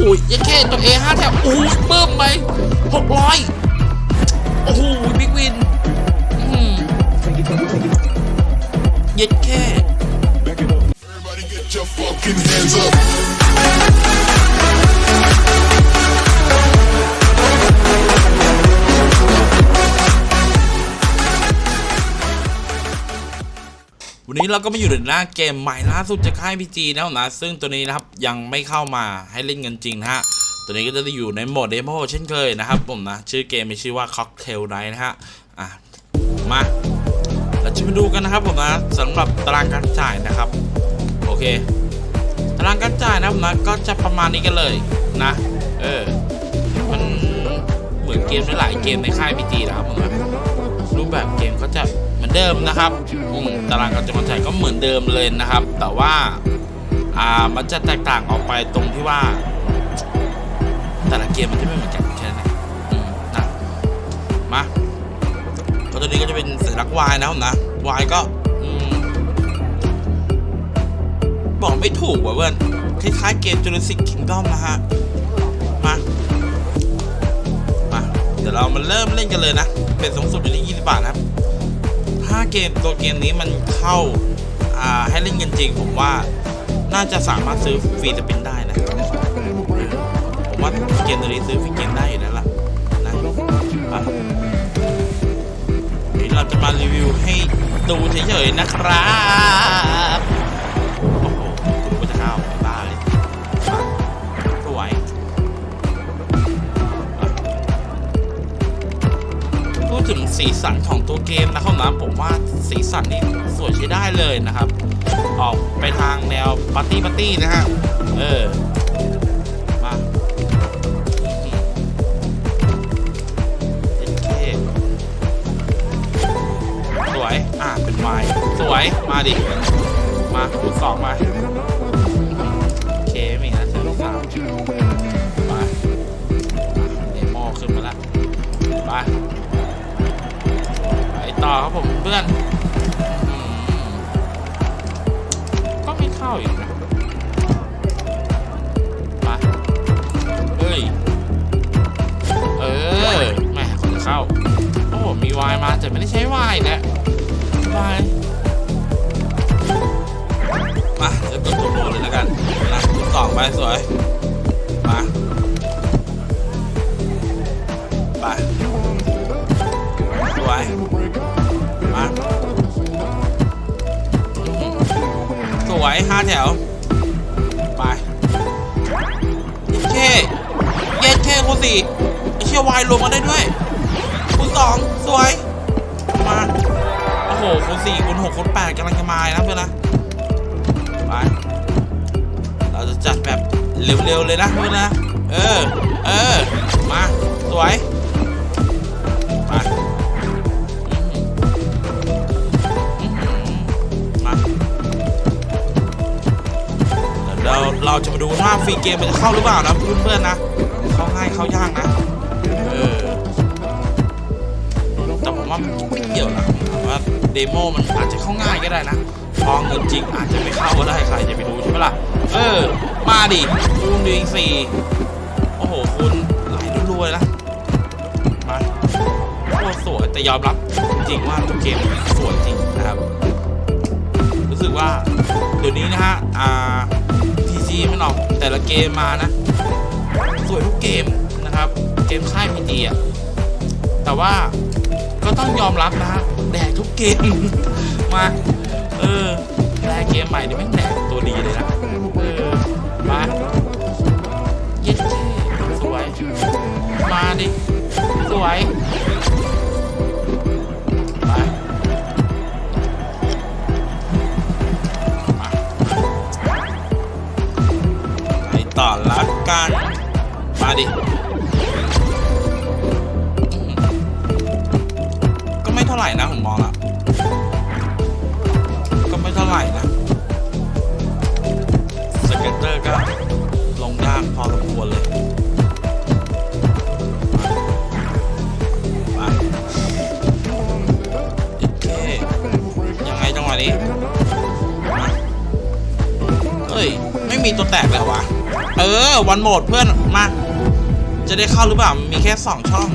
โอ้ยยังแค่ตัวเอห้าแถวโอ้ยเบิ่มไปหกร้อยโอ้โหบิ๊กวินเย็ดแค่ Everybody get your fucking hands up. วันนี้เราก็มาอยู่ในหน้าเกมใหม่ล่าสุดจากค่ายพีจีนะครับนะ ซึ่งตัวนี้นะครับยังไม่เข้ามาให้เล่นกันจริงนะฮะ ตัวนี้ก็จะอยู่ในโหมดเดโมเช่นเคยนะครับผมนะ ชื่อเกมมีชื่อว่า Cocktail Night นะฮะ อะ มาเราจะมาดูกันนะครับผมนะสำหรับตารางการจ่ายนะครับ โอเค ตารางการจ่ายนะครับนะก็จะประมาณนี้กันเลยนะ เออ มันเหมือนเกมหลายเกมในค่ายพีจีนะครับผมนะรูปแบบเกมก็จะ อนเดิมนะครับอืมตารางการจำนวนจ่ายก็เหมือนเดิมเลยนะครับ แต่ว่าอ่ามันจะแตกต่างออกไปตรงที่ว่า แต่ละเกมมันจะไม่เหมือนกันแค่นั้นอืมนะมาก็ตัวนี้ก็จะเป็นสัญลักษณ์ Y นะครับนะ Y ก็อืมบอกไม่ถูกว่ะเพื่อนคล้ายๆเกม Jurassic Kingdom นะฮะ มา มา เดี๋ยวเรามาเริ่มเล่นกันเลยนะ เป็นสูงสุดอยู่ที่20 บาทนะครับ ถ้าเกมตัวเกมนี้มันเข้าอ่าให้เล่นกันจริงผมว่าน่าจะสามารถซื้อฟรีสปินได้นะ ผมว่าเกมตัวนี้ซื้อฟรีเกมได้อยู่แล้วล่ะนะอะเดี๋ยวเราจะมารีวิวให้ดูเฉยๆนะครับ สีสันของตัวเกมนะครับนะผมว่าสีสันนี่สวยใช้ได้เลยนะครับ ออกไปทางแนวปาร์ตี้ปาร์ตี้นะฮะเออมาเท่สวย อ่าเป็นวายสวยมาดิ มาคูณสองมา ต่อครับผมเพื่อนก็ไม่เข้าอีกนะเฮ้ย เออแม่คนเข้า โอ้ มีวายมาแต่ไม่ได้ใช้วายนะวายมาจะกดตัวโบเลยแล้วกันนะคุณสอไปสวย แถว ไปเย็ดเคเย็ดเคคูสี่ไอเชี่ยวายรวมกันได้ด้วยคูสองสวย มา โอ้โหคูสี่คูหกคูแปดกำลังจะมานะเพื่อนนะไป เราจะจัดแบบเร็วๆเลยนะเพื่อนนะ เออ เออ มา สวย เดี๋ยวเราเราจะมาดูว่าฟรีเกมมันจะเข้าหรือเปล่านะเพื่อนๆนะ เข้าง่ายเข้ายากนะ เออ แต่ผมว่ามันไม่เกี่ยวนะผมว่าเดโมมันอาจจะเข้าง่ายก็ได้นะพอเงินจริงอาจจะไม่เข้าก็ได้ใครจะไปรู้ใช่ไหมล่ะ เออ มาดิคูณดีสี่โอ้โหคุณไหลรัวๆเลยนะมาโคตรสวยแต่ยอมรับจริงๆว่าเกมสวยจริงนะครับ รู้สึกว่าเดี๋ยว แต่ละเกมมานะ สวยทุกเกมนะครับ เกมค่าย PG อะแต่ว่าก็ต้องยอมรับนะฮะแดกทุกเกม มาเออแดกเกมใหม่นี่แม่งแดกตัวดีเลยนะเออมาเย็ดเท่สวย มาดิสวย ดิ ก็ไม่เท่าไหร่นะผมมองอะก็ไม่เท่าไหร่นะสเก็ตเตอร์ก็ลงยากพอสมควรเลยมาโอเคยังไงจังหวะนี้เฮ้ย ไม่มีตัวแตกเลยวะ เออ วันโหมดเพื่อน มา จะได้เข้าหรือเปล่า มีแค่สองช่อง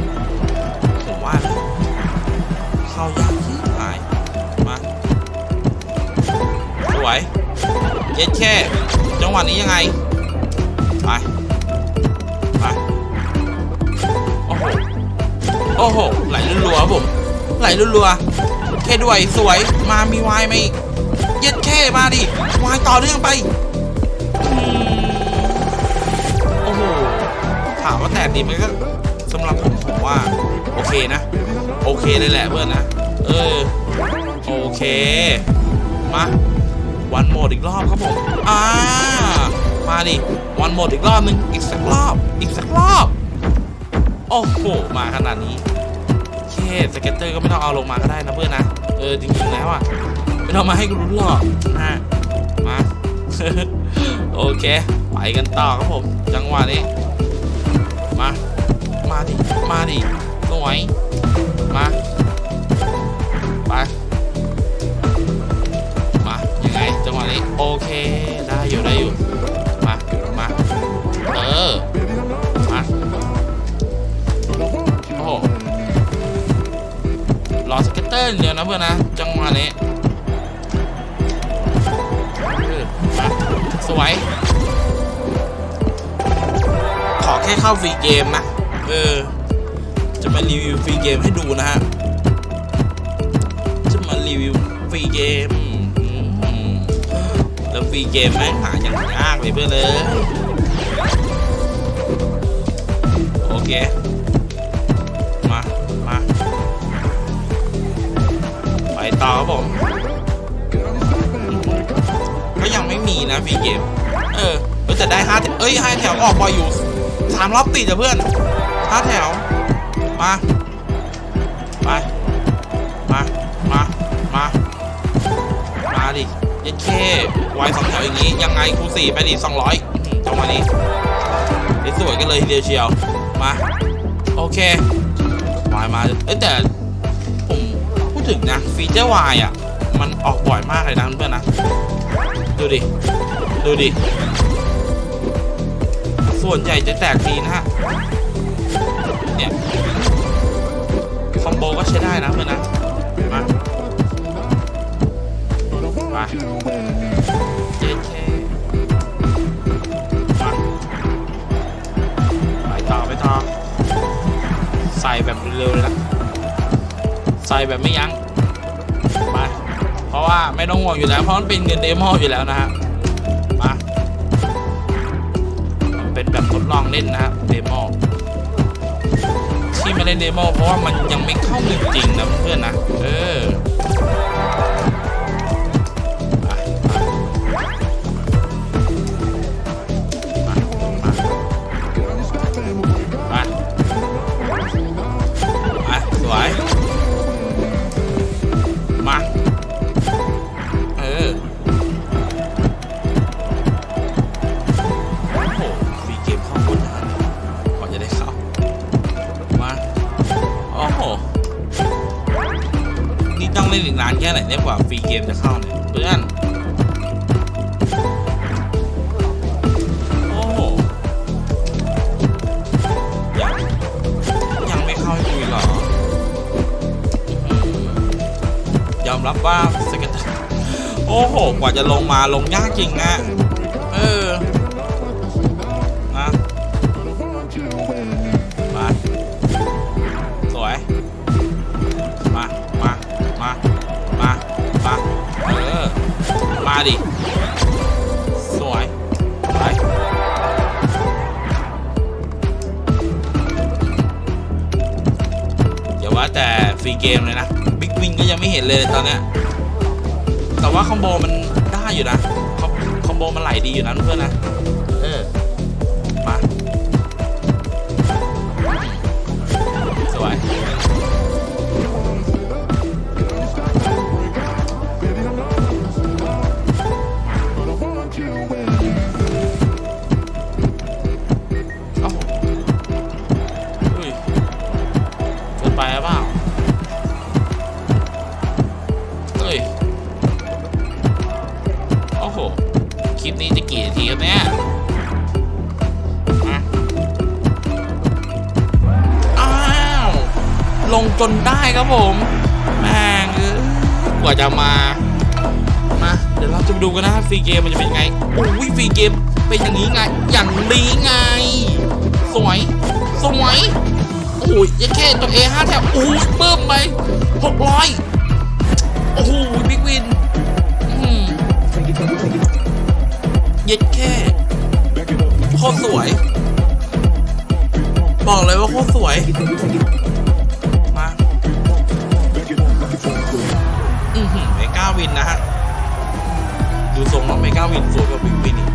ผมว่า เข้ายากที่หายมาสวยเย็ดแค่ จังหวะนี้ยังไง ไป ไป โอ้โห โอ้โห ไหลรัวๆครับผม ไหลรัวๆแค่ด้วยสวย มามีวายมาอีก เย็ดแค่มาดิ วายต่อเนื่องไป แตกดีไหมก็สำหรับผมผมว่า โอเคนะ โอเคเลยแหละเพื่อนนะ เออ โอเค มาวันโหมดอีกรอบครับผม อ่า มาดิ วันโหมดอีกรอบหนึง อีกสักรอบ อีกสักรอบ โอ้โห มาขนาดนี้เคสเก็ตเตอร์ก็ไม่ต้องเอาลงมาก็ได้นะเพื่อนนะ เออจริงๆแล้วอะ ไม่ต้องมาให้กูรุ้นหรอกนะมา โอเค ไปกันต่อครับผม จังหวะนี้ มาดิ มาดิสวยมา ไป มา ยังไง จังหวะนี้ โอเค ได้อยู่ ได้อยู่ มา มา เออ มา โอ้โหรอสเก็ตเตอร์เดียวนะเพื่อนนะ จังหวะนี้มาสวย ขอแค่เข้าฟรีเกมนะ เออ จะมารีวิวฟรีเกมให้ดูนะฮะ จะมารีวิวฟรีเกมแล้วฟรีเกมแม่งหาอย่างยากเลยเพื่อนเลย โอเค มา มา ไปต่อครับผมก็ยังไม่มีนะฟรีเกม เออเออแต่ได้ห้าเอ้ยห้าแถวออกบอยอยู่สามรอบติดอะเพื่อน ห้าแถว มา ไป มา มา มา มาดิยัดเคไวสองแถวอย่างนี้ ยังไงคูสี่ไปดิสองร้อยจังหวะนี้ได้สวยกันเลยทีเดียวเชียว มา โอเควายมาเอ้แต่ ผมพูดถึงนะ ฟีเจอร์วายอะ มันออกบ่อยมากเลยนะเพื่อนนะ ดูดิ ดูดิ ส่วนใหญ่จะแตกดีนะฮะ เนี่ยคอมโบก็ใช้ได้นะเพื่อนนะมามาเจเท่มาไปต่อไปต่อใส่แบบเร็วๆเลยนะใส่แบบไม่ยั้งมาเพราะว่าไม่ต้องห่วงอยู่แล้วเพราะมันเป็นเงินเดโมอยู่แล้วนะฮะมามันเป็นแบบทดลองเล่นนะฮะเดโม ที่ไม่ได้เดโมเพราะว่ามันยังไม่เข้าเงินจริงนะเพื่อนนะ เออ อ้โห กว่าจะลงมาลงยากจริงอะเออนะมาสวย มา มา มา มา มา เออ มาดิ สวยไปอย่าว่าแต่ฟรีเกมเลยนะ บิ๊กวิงก็ยังไม่เห็นเลยตอนเนี้ย แต่ว่าคอมโบมันได้อยู่นะคอมโบมันไหลดีอยู่นะเพื่อนนะ จนได้ครับผมแม่งกว่าจะมามาเดี๋ยวเราจะมาดูกันนะฟรีเกมมันจะเป็นยังไงโอ้ยฟรีเกมเป็นอย่างนี้ไง อย่างนี้ไง สวย สวยโอ้ยยังแค่ตัว A5 แถบโอ้ยเพิ่มไปหกร้อยโอ้โหบิ๊กวินเย็ดแค่โคตรสวย บอกเลยว่าโคตรสวย วินนะฮะ ดูทรงแล้วเมก้าวินสวยกว่าบิ๊กวินอีก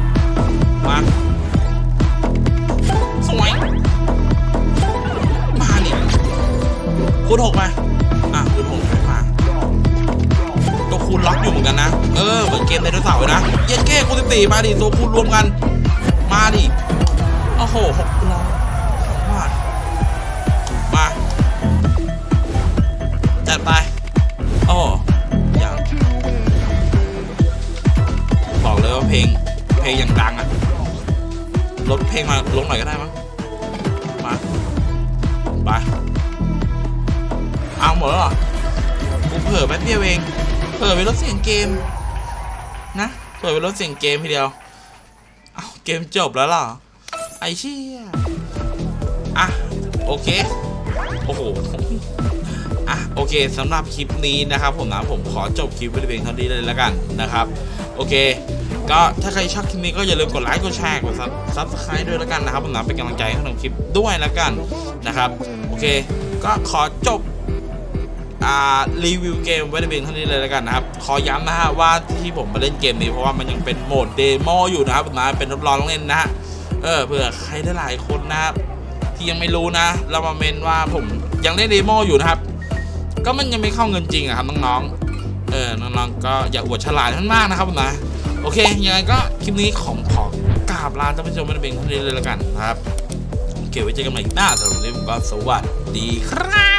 มาสวย มาเนี่ยคูณหกมา อะคูณหกไม่มาตัวคูณล็อกอยู่เหมือนกันนะ เออ เหมือนเกมไดโนเสาร์เลยนะ เย็นแค่คูณสิบสี่มาดิตัวคูณรวมกัน มาดิ โอ้โหหก นะเผลอไปลดเสียงเกมทีเดียว เอาเกมจบแล้วเหรอ ไอ้เชี่ยอะ โอเค โอ้โหอะโอเคสำหรับคลิปนี้นะครับผมนะผมขอจบคลิปไว้เพียงเท่านี้เลยแล้วกันนะครับ โอเค ก็ถ้าใครชอบคลิปนี้ก็อย่าลืมกดไลค์กดแชร์กดซับสไครต์ด้วยแล้วกันนะครับผมนะเป็นกำลังใจให้ทำคลิปด้วยแล้วกันนะครับ โอเค ก็ขอจบ รีวิวเกมไว้ในเพียงเท่านี้เลยแล้วกันนะครับ ขอย้ำนะฮะว่าที่ผมมาเล่นเกมนี้เพราะว่ามันยังเป็นโหมดเดโมอยู่นะครับนะเป็นทดลองเล่นนะฮะเออเผื่อใครได้หลายคนนะครับที่ยังไม่รู้นะ เรามาเมนว่าผมยังเล่นเดโมอยู่นะครับ ก็มันยังไม่เข้าเงินจริงอะครับน้องๆเออน้องๆก็อย่าอวดฉลาดท่านมากนะครับผมนะโอเคยังไงก็คลิปนี้ของขอกราบลาท่านผู้ชมไม่ได้เป็นเท่านี้เลยแล้วกันนะครับโอเคไว้เจอกันใหม่หน้าสำหรับวันนี้ผมก็สวัสดีครับ